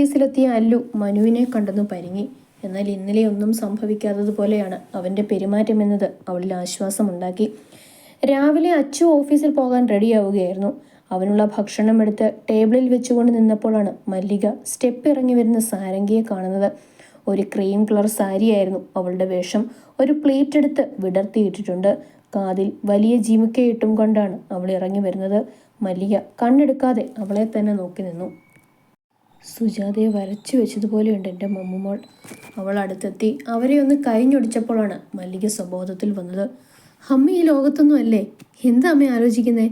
ഓഫീസിലെത്തിയ അല്ലു മനുവിനെ കണ്ടെന്നു പരിങ്ങി. എന്നാൽ ഇന്നലെ ഒന്നും സംഭവിക്കാത്തതുപോലെയാണ് അവന്റെ പെരുമാറ്റമെന്നത് അവളിൽ ആശ്വാസമുണ്ടാക്കി. രാവിലെ അച്ചു ഓഫീസിൽ പോകാൻ റെഡിയാവുകയായിരുന്നു. അവനുള്ള ഭക്ഷണം എടുത്ത് ടേബിളിൽ വെച്ചുകൊണ്ട് നിന്നപ്പോഴാണ് മല്ലിക സ്റ്റെപ്പ് ഇറങ്ങി വരുന്ന സാരംഗിയെ കാണുന്നത്. ഒരു ക്രീം കളർ സാരിയായിരുന്നു അവളുടെ വേഷം. ഒരു പ്ലേറ്റ് എടുത്ത് വിടർത്തിയിട്ടിട്ടുണ്ട്. കാതിൽ വലിയ ജിമുക്കയിട്ടും കൊണ്ടാണ് അവൾ ഇറങ്ങി വരുന്നത്. മല്ലിക കണ്ണെടുക്കാതെ അവളെ തന്നെ നോക്കി നിന്നു. സുജാതയെ വരച്ചു വെച്ചതുപോലെയുണ്ട് എന്റെ മമ്മുമോൾ. അവൾ അടുത്തെത്തി. അവരെ ഒന്ന് കഴിഞ്ഞൊടിച്ചപ്പോഴാണ് മല്ലിക സ്വബോധത്തിൽ വന്നത്. അമ്മ ഈ ലോകത്തൊന്നും അല്ലേ? എന്താ അമ്മ ആലോചിക്കുന്നേ?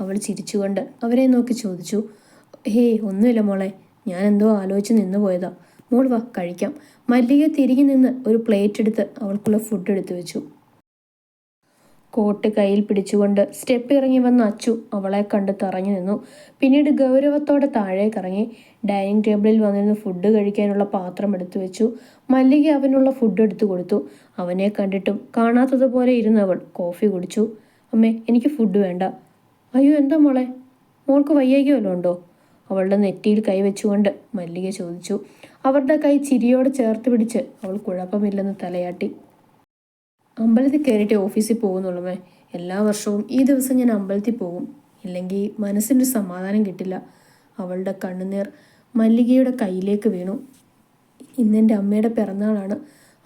അവൾ ചിരിച്ചുകൊണ്ട് അവരെ നോക്കി ചോദിച്ചു. ഹേയ് ഒന്നുമില്ല മോളെ. ഞാൻ എന്തോ ആലോചിച്ച് നിന്ന് പോയതാ. മോൾ വാ കഴിക്കാം. മല്ലിക തിരികെ നിന്ന് ഒരു പ്ലേറ്റ് എടുത്ത് അവൾക്കുള്ള ഫുഡ് എടുത്തു വെച്ചു. കോട്ട് കയ്യിൽ പിടിച്ചുകൊണ്ട് സ്റ്റെപ്പ് ഇറങ്ങി വന്ന അച്ചു അവളെ കണ്ട് തറഞ്ഞു നിന്നു. പിന്നീട് ഗൗരവത്തോടെ താഴേക്ക് ഇറങ്ങി. ഡൈനിങ് ടേബിളിൽ വന്നിരുന്ന് ഫുഡ് കഴിക്കാനുള്ള പാത്രം എടുത്തു വെച്ചു. മല്ലിക അവനുള്ള ഫുഡ് എടുത്തു കൊടുത്തു. അവനെ കണ്ടിട്ടും കാണാത്തതുപോലെ ഇരുന്നവൾ കോഫി കുടിച്ചു. അമ്മേ എനിക്ക് ഫുഡ് വേണ്ട. അയ്യോ എന്താ മോളെ? മോൾക്ക് വയ്യായ്ക ഉണ്ടോ? അവളുടെ നെറ്റിയിൽ കൈവച്ചുകൊണ്ട് മല്ലിക ചോദിച്ചു. അവരുടെ കൈ ചിരിയോട് ചേർത്ത് പിടിച്ച് അവൾ കുഴപ്പമില്ലെന്ന് തലയാട്ടി. അമ്പലത്തിൽ കയറിയിട്ട് ഓഫീസിൽ പോകുന്നുള്ളൂ എല്ലാ വർഷവും ഈ ദിവസം ഞാൻ അമ്പലത്തിൽ പോകും. ഇല്ലെങ്കിൽ മനസ്സിനൊരു സമാധാനം കിട്ടില്ല. അവളുടെ കണ്ണുനീർ മല്ലികയുടെ കയ്യിലേക്ക് വീണു. ഇന്നെന്റെ അമ്മയുടെ പിറന്നാളാണ്.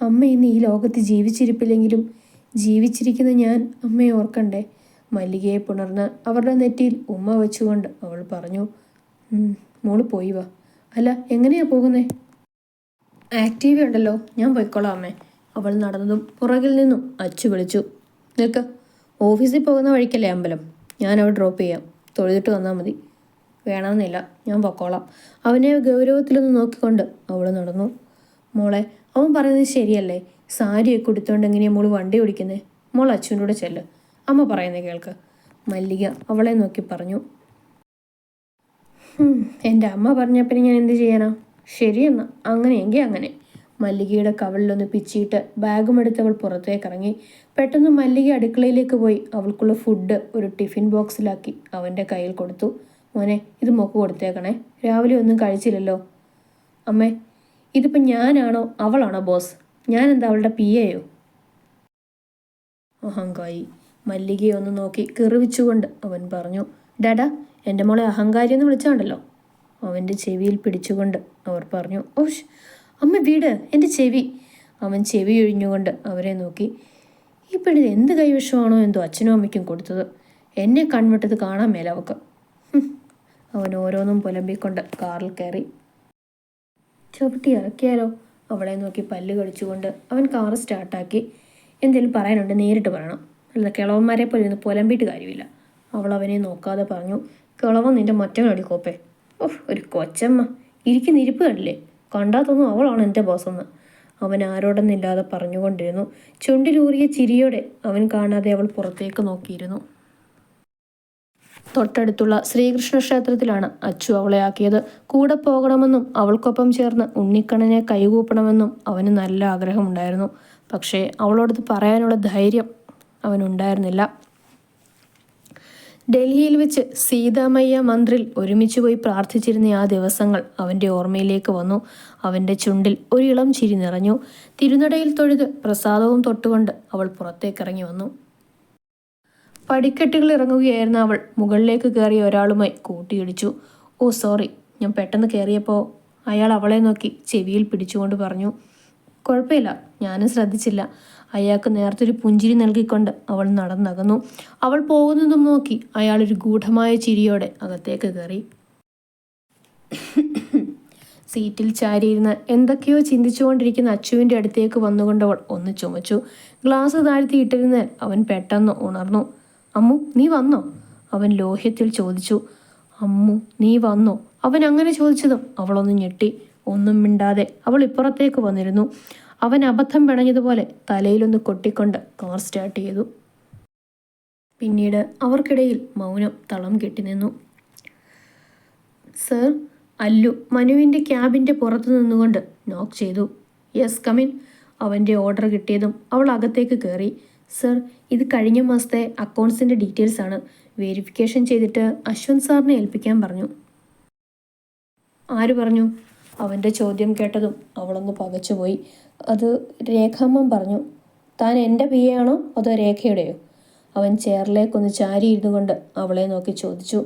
അമ്മ ഇന്ന് ഈ ലോകത്ത് ജീവിച്ചിരിപ്പില്ലെങ്കിലും ജീവിച്ചിരിക്കുന്ന ഞാൻ അമ്മയെ ഓർക്കണ്ടേ? മല്ലികയെ പുണർന്ന് അവരുടെ നെറ്റിയിൽ ഉമ്മ വെച്ചുകൊണ്ട് അവൾ പറഞ്ഞു മോൾ പോയി വാ. അല്ല എങ്ങനെയാ പോകുന്നേ? ആക്റ്റീവ് ഉണ്ടല്ലോ. ഞാൻ പോയിക്കോളാം അമ്മേ. അവൾ നടന്നതും പുറകിൽ നിന്നും അച്ചു വിളിച്ചു. നിൽക്ക്. ഓഫീസിൽ പോകുന്ന വഴിക്കല്ലേ അമ്പലം? ഞാൻ അവൾ ഡ്രോപ്പ് ചെയ്യാം. തൊഴുതിട്ട് വന്നാൽ മതി. വേണമെന്നില്ല. ഞാൻ പൊക്കോളാം. അവനെ ഗൗരവത്തിലൊന്ന് നോക്കിക്കൊണ്ട് അവൾ നടന്നു. മോളെ അവൻ പറയുന്നത് ശരിയല്ലേ? സാരിയൊക്കെ കൊടുത്തോണ്ട് എങ്ങനെയാണ് മോൾ വണ്ടി ഓടിക്കുന്നത് മോൾ അച്ഛന്റെ കൂടെ ചെല്ല്. അമ്മ പറയുന്നത് കേൾക്ക്. മല്ലിക അവളെ നോക്കി പറഞ്ഞു. എന്റെ അമ്മ പറഞ്ഞപ്പോൾ ഞാൻ എന്ത് ചെയ്യാനാ? ശരിയെന്നാ. അങ്ങനെയെങ്കിൽ അങ്ങനെ. മല്ലികയുടെ കവളിലൊന്ന് പിച്ചിയിട്ട് ബാഗും എടുത്ത് അവൾ പുറത്തേക്ക് ഇറങ്ങി പെട്ടെന്ന് മല്ലിക അടുക്കളയിലേക്ക് പോയി. അവൾക്കുള്ള ഫുഡ് ഒരു ടിഫിൻ ബോക്സിലാക്കി അവന്റെ കയ്യിൽ കൊടുത്തു. മോനെ ഇത് മൊക്ക് കൊടുത്തേക്കണേ. രാവിലെ ഒന്നും കഴിച്ചില്ലല്ലോ. അമ്മേ ഇതിപ്പോൾ ഞാനാണോ? അവളാണോ ബോസ് ഞാൻ എന്താ അവളുടെ പി എയോ അഹങ്കാരി. മല്ലികയെ ഒന്ന് നോക്കി കിറിവിച്ചുകൊണ്ട് അവൻ പറഞ്ഞു ഡാഡാ എന്റെ മോളെ അഹങ്കാരി എന്ന് വിളിച്ചാണ്ടല്ലോ അവന്റെ ചെവിയിൽ പിടിച്ചുകൊണ്ട് അവർ പറഞ്ഞു ഓഷ് അമ്മ വീട് എന്റെ ചെവി. അവൻ ചെവി ഒഴിഞ്ഞുകൊണ്ട് അവരെ നോക്കി. ഈ പെണ്ണിന് എന്ത് കൈവശമാണോ എന്തോ അച്ഛനും അമ്മയ്ക്കും കൊടുത്തത്. എന്നെ കൺവിട്ടത് കാണാൻ മേല അവക്ക് അവൻ ഓരോന്നും പുലമ്പിക്കൊണ്ട് കാറിൽ കയറി. ചവിട്ടി ഇറക്കിയാലോ? അവളെ നോക്കി പല്ല് കടിച്ചുകൊണ്ട് അവൻ കാർ സ്റ്റാർട്ടാക്കി. എന്തെങ്കിലും പറയാനുണ്ട് നേരിട്ട് പറയണം. അല്ല കിളവന്മാരെ പോലെ ഒന്ന് പുലമ്പിയിട്ട് കാര്യമില്ല. അവൾ അവനെ നോക്കാതെ പറഞ്ഞു കിളവൻ നിന്റെ മൊറ്റം അടിക്കോപ്പേ ഓഹ് ഒരു കൊച്ചമ്മ. ഇരിക്കുന്ന ഇരിപ്പ് കണ്ടില്ലേ? കണ്ടാൽ തോന്നും അവളാണ് എന്റെ ബോസെന്ന് അവൻ ആരോടൊന്നില്ലാതെ പറഞ്ഞുകൊണ്ടിരുന്നു. ചുണ്ടിലൂറിയ ചിരിയോടെ അവൻ കാണാതെ അവൾ പുറത്തേക്ക് നോക്കിയിരുന്നു. തൊട്ടടുത്തുള്ള ശ്രീകൃഷ്ണ ക്ഷേത്രത്തിലാണ് അച്ചു അവളെ ആക്കിയത്. കൂടെ പോകണമെന്നും അവൾക്കൊപ്പം ചേർന്ന് ഉണ്ണിക്കണ്ണനെ കൈകൂപ്പണമെന്നും അവന് നല്ല ആഗ്രഹമുണ്ടായിരുന്നു. പക്ഷേ അവളോടത് പറയാനുള്ള ധൈര്യം അവനുണ്ടായിരുന്നില്ല. ഡൽഹിയിൽ വെച്ച് സീതാമയ്യ മന്ത്രിൽ ഒരുമിച്ച് പോയി പ്രാർത്ഥിച്ചിരുന്ന ആ ദിവസങ്ങൾ അവന്റെ ഓർമ്മയിലേക്ക് വന്നു. അവന്റെ ചുണ്ടിൽ ഒരു ഇളം ചിരി നിറഞ്ഞു. തിരുനടയിൽ തൊഴുത് പ്രസാദവും തൊട്ടുകൊണ്ട് അവൾ പുറത്തേക്കിറങ്ങി വന്നു. പടിക്കെട്ടുകൾ ഇറങ്ങുകയായിരുന്ന അവൾ മുകളിലേക്ക് കയറിയ ഒരാളുമായി കൂട്ടിയിടിച്ചു. ഓ സോറി ഞാൻ പെട്ടെന്ന് കയറിയപ്പോൾ അയാൾ അവളെ നോക്കി ചെവിയിൽ പിടിച്ചുകൊണ്ട് പറഞ്ഞു. കുഴപ്പമില്ല ഞാനും ശ്രദ്ധിച്ചില്ല. അയാൾക്ക് ഒരു പുഞ്ചിരി നൽകിക്കൊണ്ട് അവൾ നടന്നകന്നു. അവൾ പോകുന്നതും നോക്കി അയാൾ ഒരു ഗൂഢമായ ചിരിയോടെ അകത്തേക്ക് കയറി. സീറ്റിൽ ചാരിയിരുന്ന് എന്തൊക്കെയോ ചിന്തിച്ചുകൊണ്ടിരിക്കുന്ന അച്ചുവിന്റെ അടുത്തേക്ക് വന്നുകൊണ്ടവൾ ഒന്ന് ചുമച്ചു. ഗ്ലാസ് താഴ്ത്തി ഇട്ടിരുന്ന അവൻ പെട്ടെന്ന് ഉണർന്നു. അമ്മു നീ വന്നോ? അവൻ ലോഹ്യത്തിൽ ചോദിച്ചു. അമ്മു നീ വന്നോ? അവൻ അങ്ങനെ ചോദിച്ചതും അവളൊന്ന് ഞെട്ടി. ഒന്നും മിണ്ടാതെ അവൾ ഇപ്പുറത്തേക്ക് വന്നിരുന്നു. അവൻ അബദ്ധം പിണഞ്ഞതുപോലെ തലയിലൊന്ന് കൊട്ടിക്കൊണ്ട് കാർ സ്റ്റാർട്ട് ചെയ്തു. പിന്നീട് അവർക്കിടയിൽ മൗനം തളം കെട്ടി നിന്നു. സർ അല്ലു മനുവിന്റെ ക്യാബിന്റെ പുറത്തു നിന്നുകൊണ്ട് നോക്ക് ചെയ്തു. യെസ് കമിൻ അവന്റെ ഓർഡർ കിട്ടിയതും അവൾ അകത്തേക്ക് കയറി സർ ഇത് കഴിഞ്ഞ മാസത്തെ അക്കൗണ്ട്സിന്റെ ഡീറ്റെയിൽസ് ആണ്. വെരിഫിക്കേഷൻ ചെയ്തിട്ട് അശ്വന്ത് സാറിനെ ഏൽപ്പിക്കാൻ പറഞ്ഞു. ആര് പറഞ്ഞു? അവന്റെ ചോദ്യം കേട്ടതും അവളൊന്ന് പകച്ചുപോയി അത് രേഖാമ്മൻ പറഞ്ഞു താൻ എന്റെ പിയാണോ അതോ രേഖയുടെയോ? അവൻ ചെയറിലേക്കൊന്ന് ചാരിയിരുന്നു കൊണ്ട് അവളെ നോക്കി ചോദിച്ചു.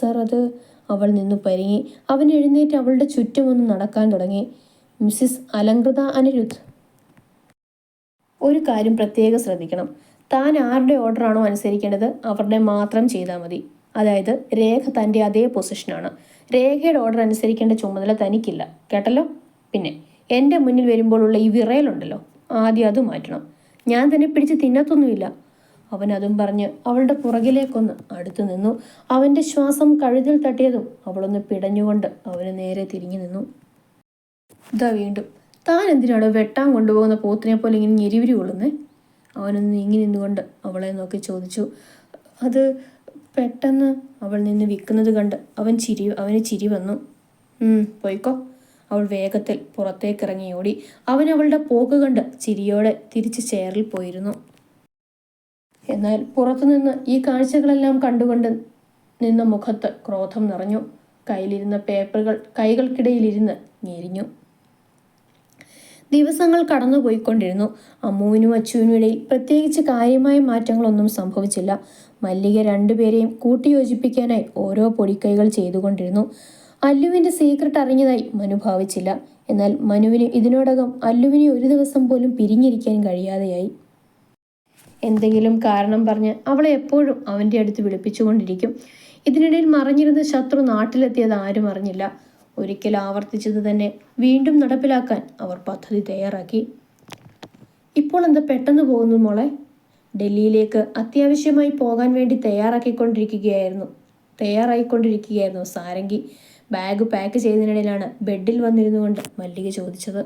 സർ അത് അവൾ നിന്നു പരിങ്ങി അവൻ എഴുന്നേറ്റ് അവളുടെ ചുറ്റുമൊന്ന് നടക്കാൻ തുടങ്ങി. മിസ്സിസ് അലങ്കൃത അനിരുദ്ധ്. ഒരു കാര്യം പ്രത്യേകം ശ്രദ്ധിക്കണം. താൻ ആരുടെ ഓർഡറാണോ അനുസരിക്കേണ്ടത് അവരുടെ മാത്രം ചെയ്താൽ മതി. അതായത് രേഖ തന്റെ അതേ പൊസിഷനാണ് രേഖയുടെ ഓർഡർ അനുസരിക്കേണ്ട ചുമതല തനിക്കില്ല. കേട്ടല്ലോ? പിന്നെ എന്റെ മുന്നിൽ വരുമ്പോഴുള്ള ഈ വിറയലുണ്ടല്ലോ? ആദ്യം അത് മാറ്റണം. ഞാൻ തന്നെ പിടിച്ച് തിന്നത്തൊന്നുമില്ല. അവൻ അതും പറഞ്ഞ് അവളുടെ പുറകിലേക്കൊന്ന് അടുത്തു നിന്നു. അവന്റെ ശ്വാസം കഴുതിൽ തട്ടിയതും അവളൊന്ന് പിടഞ്ഞുകൊണ്ട് അവന് നേരെ തിരിഞ്ഞു നിന്നു. ഇതാ വീണ്ടും. താൻ എന്തിനാണ് വെട്ടാൻ കൊണ്ടുപോകുന്ന പോത്തിനെ പോലെ ഇങ്ങനെ ഞെരിവിരി കൊള്ളുന്നേ? അവനൊന്ന് നീങ്ങി നിന്നുകൊണ്ട് അവളെ നോക്കി ചോദിച്ചു. അത് പെട്ടെന്ന് അവൾ നിന്ന് വിൽക്കുന്നത് കണ്ട് അവൻ ചിരി അവന് ചിരി വന്നു. "ഉം, പോയിക്കോ. അവൾ വേഗത്തിൽ പുറത്തേക്കിറങ്ങി ഓടി. അവൻ അവളുടെ പോക്ക് കണ്ട് ചിരിയോടെ തിരിച്ച് ചെയറിൽ പോയിരുന്നു. എന്നാൽ പുറത്തുനിന്ന് ഈ കാഴ്ചകളെല്ലാം കണ്ടുകൊണ്ട് നിന്ന മുഖത്ത് ക്രോധം നിറഞ്ഞു. കയ്യിലിരുന്ന പേപ്പറുകൾ കൈകൾക്കിടയിലിരുന്ന് ഞെരിഞ്ഞു. ദിവസങ്ങൾ കടന്നുപോയിക്കൊണ്ടിരുന്നു. അമ്മുവിനും അച്ചുവിനും ഇടയിൽ പ്രത്യേകിച്ച് കാര്യമായ മാറ്റങ്ങളൊന്നും സംഭവിച്ചില്ല. മല്ലിക രണ്ടുപേരെയും കൂട്ടിയോജിപ്പിക്കാനായി ഓരോ പൊടിക്കൈകൾ ചെയ്തുകൊണ്ടിരുന്നു. അല്ലുവിന്റെ സീക്രട്ട് അറിഞ്ഞതായി മനു ഭാവിച്ചില്ല. എന്നാൽ മനുവിന് ഇതിനോടകം അല്ലുവിനെ ഒരു ദിവസം പോലും പിരിഞ്ഞിരിക്കാൻ കഴിയാതെയായി. എന്തെങ്കിലും കാരണം പറഞ്ഞ് അവളെ എപ്പോഴും അവന്റെ അടുത്ത് വിളിപ്പിച്ചുകൊണ്ടിരിക്കും. ഇതിനിടയിൽ മറിഞ്ഞിരുന്ന ശത്രു നാട്ടിലെത്തിയത് ആരും അറിഞ്ഞില്ല. ഒരിക്കൽ ആവർത്തിച്ചത് തന്നെ വീണ്ടും നടപ്പിലാക്കാൻ അവർ പദ്ധതി തയ്യാറാക്കി. ഇപ്പോൾ എന്താ പെട്ടെന്ന് പോകുന്നു മോളെ? ഡൽഹിയിലേക്ക് അത്യാവശ്യമായി പോകാൻ വേണ്ടി തയ്യാറാക്കിക്കൊണ്ടിരിക്കുകയായിരുന്നു. തയ്യാറായിക്കൊണ്ടിരിക്കുകയായിരുന്നു. സാരംഗി ബാഗ് പാക്ക് ചെയ്യുന്നതിനിടയിലാണ് ബെഡിൽ വന്നിരുന്നു കൊണ്ട് മല്ലിക ചോദിച്ചത്.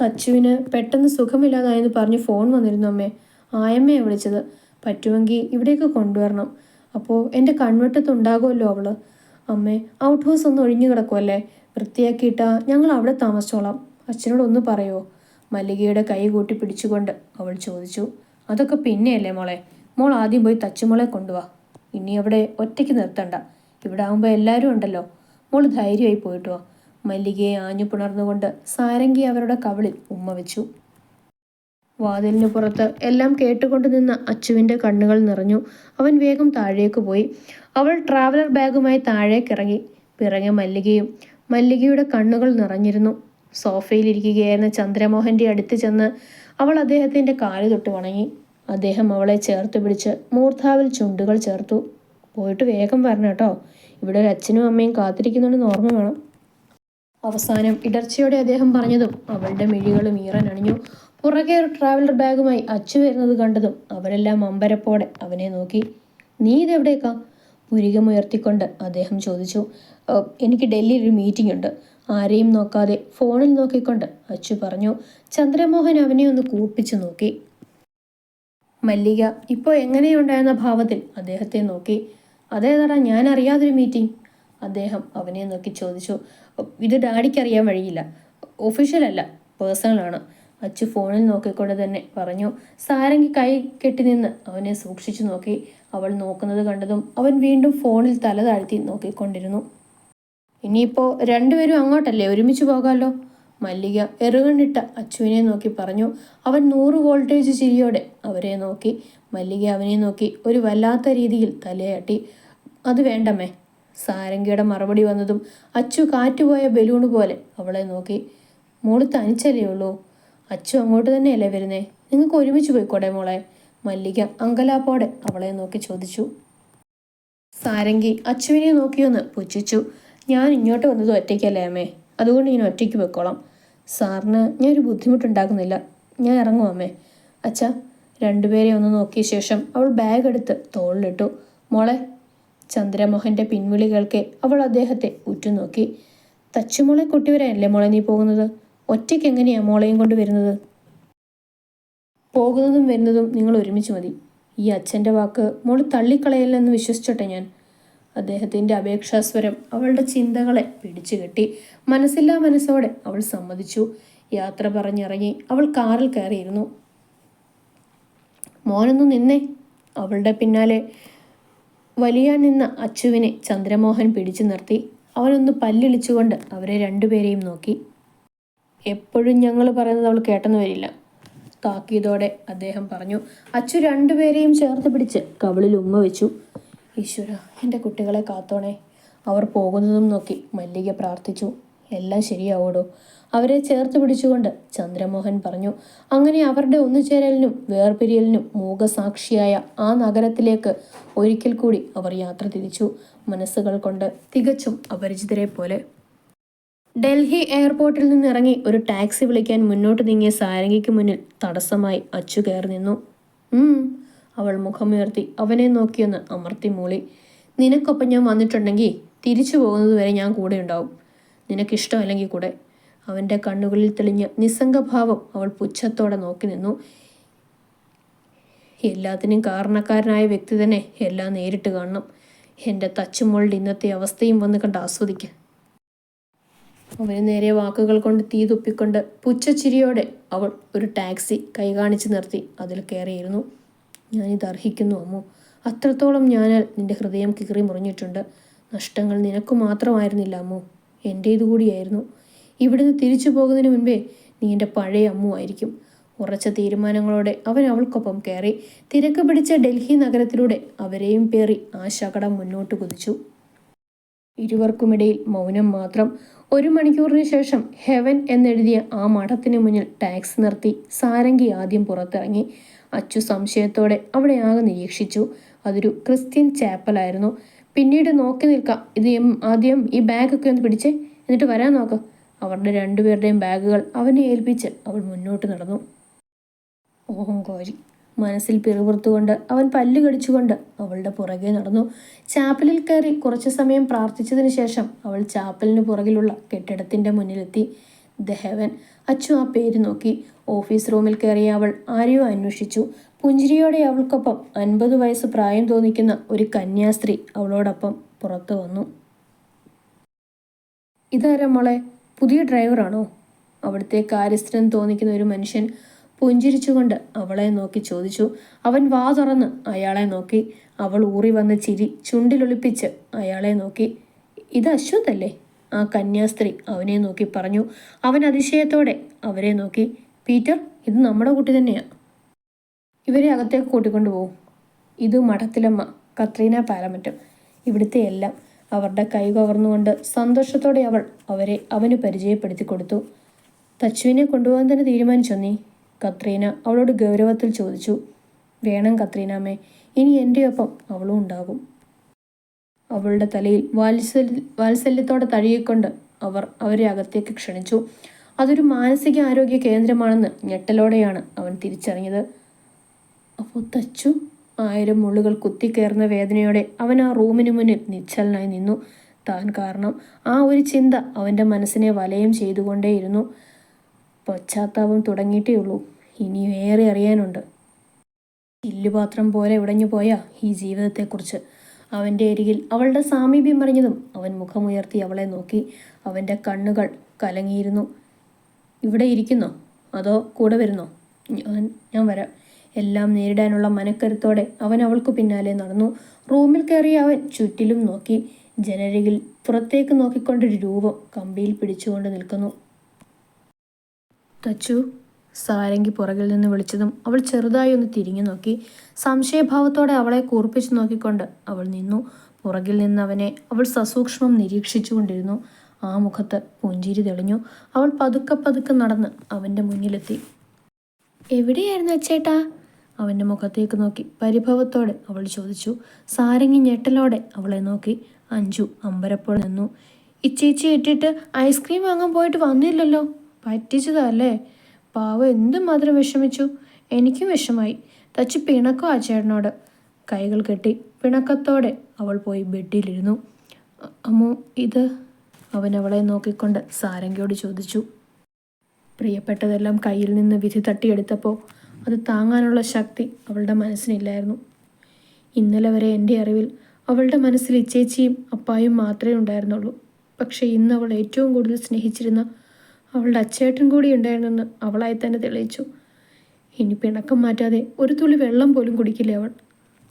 തച്ചുവിന് പെട്ടെന്ന് സുഖമില്ലാതായെന്ന് പറഞ്ഞ് ഫോൺ വന്നിരുന്നു അമ്മേ. ആയമ്മയെ വിളിച്ചത്. പറ്റുമെങ്കിൽ ഇവിടേക്ക് കൊണ്ടുവരണം. അപ്പോൾ എന്റെ കൺവെട്ടത്തുണ്ടാകുമല്ലോ അവൾ. അമ്മേ ഔട്ട് ഹൗസ് ഒന്ന് ഒഴിഞ്ഞു കിടക്കുമല്ലേ വൃത്തിയാക്കിയിട്ടാ ഞങ്ങൾ അവിടെ താമസിച്ചോളാം. അച്ഛനോടൊന്ന് പറയുമോ മല്ലികയുടെ കൈ കൂട്ടി പിടിച്ചുകൊണ്ട് അവൾ ചോദിച്ചു അതൊക്കെ പിന്നെയല്ലേ മോളെ? മോൾ ആദ്യം പോയി തച്ചുമോളെ കൊണ്ടുവാ. ഇനി അവിടെ ഒറ്റയ്ക്ക് നിർത്തണ്ട. ഇവിടെ ആകുമ്പോൾ എല്ലാവരും ഉണ്ടല്ലോ. മോൾ ധൈര്യമായി പോയിട്ട് വാ. മല്ലികയെ ആഞ്ഞു പുണർന്നുകൊണ്ട് സാരംഗി അവരുടെ കവിളിൽ ഉമ്മ വെച്ചു. വാതിലിന് പുറത്ത് എല്ലാം കേട്ടുകൊണ്ട് നിന്ന അച്ചുവിന്റെ കണ്ണുകൾ നിറഞ്ഞു. അവൻ വേഗം താഴേക്ക് പോയി. അവൾ ട്രാവലർ ബാഗുമായി താഴേക്കിറങ്ങി. പിറകെ മല്ലികയും മല്ലികയുടെ കണ്ണുകൾ നിറഞ്ഞിരുന്നു. സോഫയിലിരിക്കുകയായിരുന്ന ചന്ദ്രമോഹന്റെ അടുത്ത് ചെന്ന് അവൾ അദ്ദേഹത്തിന്റെ കാൽ തൊട്ട് വണങ്ങി. അദ്ദേഹം അവളെ ചേർത്ത് പിടിച്ച് മൂർധാവിൽ ചുണ്ടുകൾ ചേർത്തു. പോയിട്ട് വേഗം വരണം കേട്ടോ. ഇവിടെ ഒരു അച്ഛനും അമ്മയും കാത്തിരിക്കുന്നുണ്ടെന്ന് ഓർമ്മ വേണം. അവസാനം ഇടർച്ചയോടെ അദ്ദേഹം പറഞ്ഞതും അവളുടെ മിഴികളും ഈറനണിഞ്ഞു പുറകെ ഒരു ട്രാവലർ ബാഗുമായി അച്ചു വരുന്നത് കണ്ടതും അവരെല്ലാം അമ്പരപ്പോടെ അവനെ നോക്കി. നീ ഇതെവിടേക്കാ? പുരികമുയർത്തിക്കൊണ്ട് അദ്ദേഹം ചോദിച്ചു. എനിക്ക് ഡൽഹിയിൽ ഒരു മീറ്റിംഗ് ഉണ്ട്. ആരെയും നോക്കാതെ ഫോണിൽ നോക്കിക്കൊണ്ട് അച്ചു പറഞ്ഞു ചന്ദ്രമോഹൻ അവനെ ഒന്ന് കൂർപ്പിച്ചു നോക്കി. മല്ലിക ഇപ്പോൾ എങ്ങനെയുണ്ടായെന്ന ഭാവത്തിൽ അദ്ദേഹത്തെ നോക്കി. അതേതാടാ ഞാൻ അറിയാതൊരു മീറ്റിംഗ് അദ്ദേഹം അവനെ നോക്കി ചോദിച്ചു ഇത് ഡാഡിക്ക് അറിയാൻ വഴിയില്ല. ഒഫീഷ്യൽ അല്ല പേഴ്സണലാണ് അച്ചു ഫോണിൽ നോക്കിക്കൊണ്ട് തന്നെ പറഞ്ഞു സാരംഗി കൈ കെട്ടി നിന്ന് അവനെ സൂക്ഷിച്ചു നോക്കി. അവൾ നോക്കുന്നത് കണ്ടതും അവൻ വീണ്ടും ഫോണിൽ തല താഴ്ത്തി നോക്കിക്കൊണ്ടിരുന്നു. ഇനിയിപ്പോൾ രണ്ടുപേരും അങ്ങോട്ടല്ലേ ഒരുമിച്ച് പോകാമല്ലോ മല്ലിക എറുകണ്ണിട്ട അച്ചുവിനെ നോക്കി പറഞ്ഞു. അവൻ നൂറ് വോൾട്ടേജ് ചിരിയോടെ അവരെ നോക്കി. മല്ലിക അവനെ നോക്കി ഒരു വല്ലാത്ത രീതിയിൽ തലയാട്ടി. അത് വേണ്ടമ്മേ. സാരംഗിയുടെ മറുപടി വന്നതും അച്ചു കാറ്റുപോയ ബലൂണ് പോലെ അവളെ നോക്കി. മോൾ തനിച്ചല്ലേ ഉള്ളൂ? അച്ചു അങ്ങോട്ട് തന്നെയല്ലേ വരുന്നേ? നിങ്ങൾക്ക് ഒരുമിച്ച് പോയിക്കോടെ മോളെ? മല്ലിക അങ്കലാപ്പോടെ അവളെ നോക്കി ചോദിച്ചു. സാരംഗി അച്ചുവിനെ നോക്കിയൊന്ന് പുച്ഛിച്ചു. ഞാൻ ഇങ്ങോട്ട് വന്നത് ഒറ്റയ്ക്കല്ലേ അമ്മേ? അതുകൊണ്ട് ഞാൻ ഒറ്റയ്ക്ക് വെക്കോളാം സാറിന് ഞാൻ ഒരു ബുദ്ധിമുട്ടുണ്ടാക്കുന്നില്ല. ഞാൻ ഇറങ്ങും അമ്മേ. അച്ഛാ രണ്ടുപേരെ ഒന്ന് നോക്കിയ ശേഷം അവൾ ബാഗ് എടുത്ത് തോളിലിട്ടു. മോളെ ചന്ദ്രമോഹന്റെ പിൻവിളി കേൾക്കെ അവൾ അദ്ദേഹത്തെ ഉറ്റുനോക്കി. തച്ചുമോളെ കൊട്ടിവരാനല്ലേ മോളെ നീ പോകുന്നത്? ഒറ്റയ്ക്ക് എങ്ങനെയാ മോളെയും കൊണ്ട് വരുന്നത്? പോകുന്നതും വരുന്നതും നിങ്ങൾ ഒരുമിച്ച് മതി. ഈ അച്ഛന്റെ വാക്ക് മോൾ തള്ളിക്കളയല്ലെന്ന് വിശ്വസിച്ചോട്ടെ ഞാൻ? അദ്ദേഹത്തിന്റെ അപേക്ഷാസ്വരം അവളുടെ ചിന്തകളെ പിടിച്ചു കെട്ടി. മനസ്സില്ലാ മനസ്സോടെ അവൾ സമ്മതിച്ചു. യാത്ര പറഞ്ഞിറങ്ങി അവൾ കാറിൽ കയറിയിരുന്നു. മോനൊന്നു നിന്നേ. അവളുടെ പിന്നാലെ വലിയ നിന്ന അച്ചുവിനെ ചന്ദ്രമോഹൻ പിടിച്ചു നിർത്തി. അവനൊന്ന് പല്ലിളിച്ചുകൊണ്ട് അവരെ രണ്ടുപേരെയും നോക്കി. എപ്പോഴും ഞങ്ങൾ പറയുന്നത് അവൾ കേട്ടെന്ന് വരില്ല. താക്കീതോടെ അദ്ദേഹം പറഞ്ഞു അച്ചു രണ്ടുപേരെയും ചേർത്ത് പിടിച്ച് കവിളിൽ ഉമ്മ വെച്ചു. ഈശ്വര എന്റെ കുട്ടികളെ കാത്തോണേ. അവർ പോകുന്നതും നോക്കി മല്ലിക പ്രാർത്ഥിച്ചു. എല്ലാം ശരിയാവോടോ? അവരെ ചേർത്ത് പിടിച്ചുകൊണ്ട് ചന്ദ്രമോഹൻ പറഞ്ഞു അങ്ങനെ അവരുടെ ഒന്നുചേരലിനും വേർപിരിയലിനും മൂകസാക്ഷിയായ ആ നഗരത്തിലേക്ക് ഒരിക്കൽ കൂടി അവർ യാത്ര തിരിച്ചു മനസ്സുകൾ കൊണ്ട് തികച്ചും അപരിചിതരെ പോലെ. ഡൽഹി എയർപോർട്ടിൽ നിന്ന് ഇറങ്ങി ഒരു ടാക്സി വിളിക്കാൻ മുന്നോട്ട് നീങ്ങിയ സാരംഗിക്ക് മുന്നിൽ തടസ്സമായി അച്ചു കയറി നിന്നു. അവൾ മുഖമുയർത്തി. അവനെ നോക്കിയൊന്ന് അമർത്തി മൂളി. നിനക്കൊപ്പം ഞാൻ വന്നിട്ടുണ്ടെങ്കിൽ തിരിച്ചു പോകുന്നത് വരെ ഞാൻ കൂടെ ഉണ്ടാവും. നിനക്കിഷ്ടമല്ലെങ്കിൽ കൂടെ. അവന്റെ കണ്ണുകളിൽ തെളിഞ്ഞ നിസ്സംഗഭാവം അവൾ പുച്ഛത്തോടെ നോക്കി നിന്നു. എല്ലാത്തിനും കാരണക്കാരനായ വ്യക്തി തന്നെ എല്ലാം നേരിട്ട് കാണണം. എന്റെ തച്ചുമോളുടെ ഇന്നത്തെ അവസ്ഥയും വന്ന് കണ്ട് ആസ്വദിക്കുക അവന് നേരെ വാക്കുകൾ കൊണ്ട് തീ തുപ്പിക്കൊണ്ട് പുച്ഛച്ചിരിയോടെ അവൾ ഒരു ടാക്സി കൈകാണിച്ച് നിർത്തി. അതിൽ കയറിയിരുന്നു. ഞാനിത് അർഹിക്കുന്നു അമ്മു അത്രത്തോളം ഞാൻ നിന്റെ ഹൃദയം കീറി മുറിഞ്ഞിട്ടുണ്ട്. നഷ്ടങ്ങൾ നിനക്ക് മാത്രമായിരുന്നില്ല അമ്മു എന്റേതു കൂടിയായിരുന്നു ഇവിടുന്ന് തിരിച്ചു പോകുന്നതിന് മുൻപേ നീ എന്റെ പഴയ അമ്മു ആയിരിക്കും. ഉറച്ച തീരുമാനങ്ങളോടെ അവൻ അവൾക്കൊപ്പം കയറി തിരക്ക് പിടിച്ച ഡൽഹി നഗരത്തിലൂടെ അവരെയും പേറി ആ ശകടം മുന്നോട്ട് കുതിച്ചു. ഇരുവർക്കുമിടയിൽ മൗനം മാത്രം. ഒരു മണിക്കൂറിന് ശേഷം ഹെവൻ എന്നെഴുതിയ ആ മഠത്തിന് മുന്നിൽ ടാക്സി നിർത്തി സാരംഗി ആദ്യം പുറത്തിറങ്ങി. അച്ചു സംശയത്തോടെ അവിടെ ആകെ നിരീക്ഷിച്ചു. അതൊരു ക്രിസ്ത്യൻ ചാപ്പലായിരുന്നു പിന്നീട് നോക്കി നിൽക്കാം. ഇത് ആദ്യം ഈ ബാഗൊക്കെ ഒന്ന് പിടിച്ചേ. എന്നിട്ട് വരാൻ നോക്ക്. അവരുടെ രണ്ടുപേരുടെയും ബാഗുകൾ അവനെ ഏൽപ്പിച്ച് അവൾ മുന്നോട്ട് നടന്നു. ഓഹം കോരി മനസ്സിൽ പിറുപുറത്തുകൊണ്ട് അവൻ പല്ല് കടിച്ചുകൊണ്ട് അവളുടെ പുറകെ നടന്നു. ചാപ്പലിൽ കയറി കുറച്ചു സമയം പ്രാർത്ഥിച്ചതിന് ശേഷം അവൾ ചാപ്പലിന് പുറകിലുള്ള കെട്ടിടത്തിന്റെ മുന്നിലെത്തി. ദഹവൻ അച്ചു ആ പേര് നോക്കി. ഓഫീസ് റൂമിൽ കയറിയ അവൾ ആരെയോ അന്വേഷിച്ചു. പുഞ്ചിരിയോടെ അവൾക്കൊപ്പം അൻപത് വയസ്സ് പ്രായം തോന്നിക്കുന്ന ഒരു കന്യാസ്ത്രീ അവളോടൊപ്പം പുറത്തു വന്നു. ഇതാരാ മോളെ? പുതിയ ഡ്രൈവറാണോ? അവിടുത്തെ കാര്യസ്ഥനം തോന്നിക്കുന്ന ഒരു മനുഷ്യൻ പുഞ്ചിരിച്ചുകൊണ്ട് അവളെ നോക്കി ചോദിച്ചു. അവൻ വാ തുറന്ന് അയാളെ നോക്കി. അവൾ ഊറി വന്ന ചിരി ചുണ്ടിലൊളിപ്പിച്ച് അയാളെ നോക്കി. ഇത് അശ്വത് അല്ലേ? ആ കന്യാസ്ത്രീ അവനെ നോക്കി പറഞ്ഞു. അവൻ അതിശയത്തോടെ അവരെ നോക്കി. പീറ്റർ ഇത് നമ്മുടെ കുട്ടി തന്നെയാ. ഇവരെ അകത്തേക്ക് കൂട്ടിക്കൊണ്ടു പോവും. ഇത് മഠത്തിലമ്മ കത്രീന പാലമറ്റം. ഇവിടുത്തെ എല്ലാം അവരുടെ കൈ കവർന്നുകൊണ്ട് സന്തോഷത്തോടെ അവൾ അവരെ അവന് പരിചയപ്പെടുത്തി കൊടുത്തു. തച്ചുവിനെ കൊണ്ടുപോകാൻ തന്നെ തീരുമാനിച്ചു നീ? കത്രീന അവളോട് ഗൗരവത്തിൽ ചോദിച്ചു വേണം കത്രീനാമേ ഇനി എന്റെ ഒപ്പം അവളും ഉണ്ടാകും. അവളുടെ തലയിൽ വാത്സല്യ വാത്സല്യത്തോടെ തഴുകിക്കൊണ്ട് അവർ അവരെ അകത്തേക്ക് ക്ഷണിച്ചു. അതൊരു മാനസിക ആരോഗ്യ കേന്ദ്രമാണെന്ന് ഞെട്ടലോടെയാണ് അവൻ തിരിച്ചറിഞ്ഞത്. അപ്പോൾ തച്ചു? ആയിരം മുള്ളുകൾ കുത്തിക്കയറുന്ന വേദനയോടെ അവൻ ആ റൂമിന് മുന്നിൽ നിശ്ചലനായി നിന്നു. താൻ കാരണം ആ ഒരു ചിന്ത അവന്റെ മനസ്സിനെ വലയം ചെയ്തുകൊണ്ടേയിരുന്നു. പശ്ചാത്താപം തുടങ്ങിയിട്ടേ ഉള്ളൂ ഇനിയും ഏറെ അറിയാനുണ്ട്. ചില്ലുപാത്രം പോലെ ഉടഞ്ഞു പോയ ഈ ജീവിതത്തെക്കുറിച്ച്. അവന്റെ അരികിൽ അവളുടെ സാമീപ്യം അറിഞ്ഞതും അവൻ മുഖമുയർത്തി അവളെ നോക്കി അവന്റെ കണ്ണുകൾ കലങ്ങിയിരുന്നു. ഇവിടെ ഇരിക്കുന്നോ? അതോ കൂടെ വരുന്നോ? ഞാൻ ഞാൻ വരാം. എല്ലാം നേരിടാനുള്ള മനക്കരുത്തോടെ അവൻ അവൾക്ക് പിന്നാലെ നടന്നു. റൂമിൽ കയറി അവൻ ചുറ്റിലും നോക്കി. ജനരികിൽ പുറത്തേക്ക് നോക്കിക്കൊണ്ടൊരു രൂപം കമ്പിയിൽ പിടിച്ചുകൊണ്ട് നിൽക്കുന്നു. തച്ചു സാരംഗി പുറകിൽ നിന്ന് വിളിച്ചതും അവൾ ചെറുതായി ഒന്ന് തിരിഞ്ഞു നോക്കി. സംശയഭാവത്തോടെ അവളെ കൂർപ്പിച്ചു നോക്കിക്കൊണ്ട് അവൾ നിന്നു. പുറകിൽ നിന്ന് അവനെ അവൾ സസൂക്ഷ്മം നിരീക്ഷിച്ചുകൊണ്ടിരുന്നു. ആ മുഖത്ത് പുഞ്ചിരി തെളിഞ്ഞു. അവൾ പതുക്കെ പതുക്കെ നടന്ന് അവന്റെ മുന്നിലെത്തി. എവിടെയായിരുന്നു അച്ചേട്ടാ? അവന്റെ മുഖത്തേക്ക് നോക്കി. പരിഭവത്തോടെ അവൾ ചോദിച്ചു. സാരംഗി ഞെട്ടലോടെ അവളെ നോക്കി. അഞ്ചു അമ്പരപ്പോൾ നിന്നു. ഇച്ചേച്ചി ഇട്ടിട്ട് ഐസ്ക്രീം വാങ്ങാൻ പോയിട്ട് വന്നില്ലല്ലോ. പറ്റിച്ചതല്ലേ? പാവം എന്തുമാത്രം വിഷമിച്ചു? എനിക്കും വിഷമായി. തച്ചു പിണക്കോ ആ ചേട്ടനോട്. കൈകൾ കെട്ടി പിണക്കത്തോടെ അവൾ പോയി ബെഡിലിരുന്നു. അമ്മോ ഇത്? അവൻ അവളെ നോക്കിക്കൊണ്ട് സാരംഗിയോട് ചോദിച്ചു. പ്രിയപ്പെട്ടതെല്ലാം കയ്യിൽ നിന്ന് വിധി തട്ടിയെടുത്തപ്പോൾ അത് താങ്ങാനുള്ള ശക്തി അവളുടെ മനസ്സിനില്ലായിരുന്നു. ഇന്നലെ വരെ എന്റെ അറിവിൽ അവളുടെ മനസ്സിൽ ഇച്ചേച്ചിയും അപ്പായും മാത്രമേ ഉണ്ടായിരുന്നുള്ളൂ. പക്ഷേ ഇന്ന് അവൾ ഏറ്റവും കൂടുതൽ സ്നേഹിച്ചിരുന്ന അവളുടെ അച്ചേട്ടൻ കൂടി ഉണ്ടായിരുന്നെന്ന് അവളായി തന്നെ തെളിയിച്ചു. ഇനി പിണക്കം മാറ്റാതെ ഒരു തുള്ളി വെള്ളം പോലും കുടിക്കില്ല അവൾ?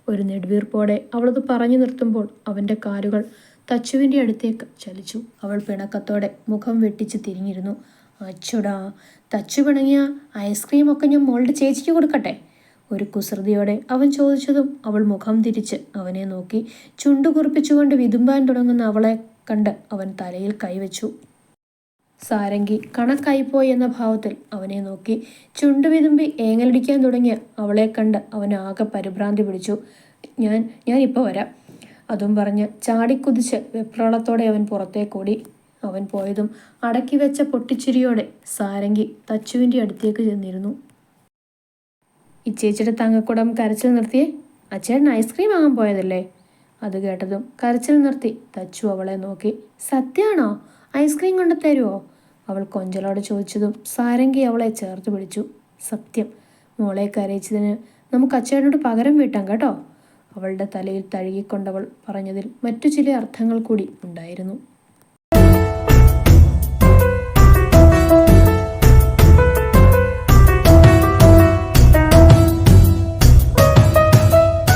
ഒരു നെടുവീർപ്പോടെ അവളത് പറഞ്ഞു നിർത്തുമ്പോൾ അവന്റെ കാലുകൾ തച്ചുവിന്റെ അടുത്തേക്ക് ചലിച്ചു. അവൾ പിണക്കത്തോടെ മുഖം വെട്ടിച്ച് തിരിഞ്ഞിരുന്നു. അച്ചുടാ തച്ചു പിണങ്ങിയ ഐസ്ക്രീമൊക്കെ ഞാൻ മോളുടെ ചേച്ചിക്ക് കൊടുക്കട്ടെ? ഒരു കുസൃതിയോടെ അവൻ ചോദിച്ചതും അവൾ മുഖം തിരിച്ച് അവനെ നോക്കി ചുണ്ടു കുറിപ്പിച്ചുകൊണ്ട് വിതുമ്പാൻ തുടങ്ങുന്ന അവളെ കണ്ട് അവൻ തലയിൽ കൈവച്ചു. സാരംഗി കണക്കായിപ്പോയി എന്ന ഭാവത്തിൽ അവനെ നോക്കി. ചുണ്ടുവിതുമ്പി ഏങ്ങലടിക്കാൻ തുടങ്ങിയ അവളെ കണ്ട് അവൻ ആകെ പരിഭ്രാന്തി പിടിച്ചു. ഞാൻ ഞാൻ ഇപ്പോൾ വരാം. അതും പറഞ്ഞ് ചാടിക്കുതിച്ച് വെപ്രാളത്തോടെ അവൻ പുറത്തേക്കോടി അവൻ പോയതും അടക്കി വെച്ച പൊട്ടിച്ചിരിയോടെ സാരംഗി തച്ചുവിന്റെ അടുത്തേക്ക് ചെന്നിരുന്നു. ഇച്ചേച്ചിയുടെ തങ്ങക്കുടം കരച്ചിൽ നിർത്തിയേ? അച്ചേട്ടൻ ഐസ്ക്രീം വാങ്ങാൻ പോയതല്ലേ? അത് കേട്ടതും കരച്ചിൽ നിർത്തി തച്ചു അവളെ നോക്കി. സത്യാണോ? ഐസ്ക്രീം കൊണ്ട് തരുമോ അവൾ കൊഞ്ചലോട് ചോദിച്ചതും സാരംഗി അവളെ ചേർത്ത് പിടിച്ചു. സത്യം മോളെ കരയിച്ചതിന് നമുക്ക് അച്ചേട്ടനോട് പകരം വീട്ടാം കേട്ടോ. അവളുടെ തലയിൽ തഴുകിക്കൊണ്ടവൾ പറഞ്ഞതിൽ മറ്റു ചില അർത്ഥങ്ങൾ കൂടി ഉണ്ടായിരുന്നു.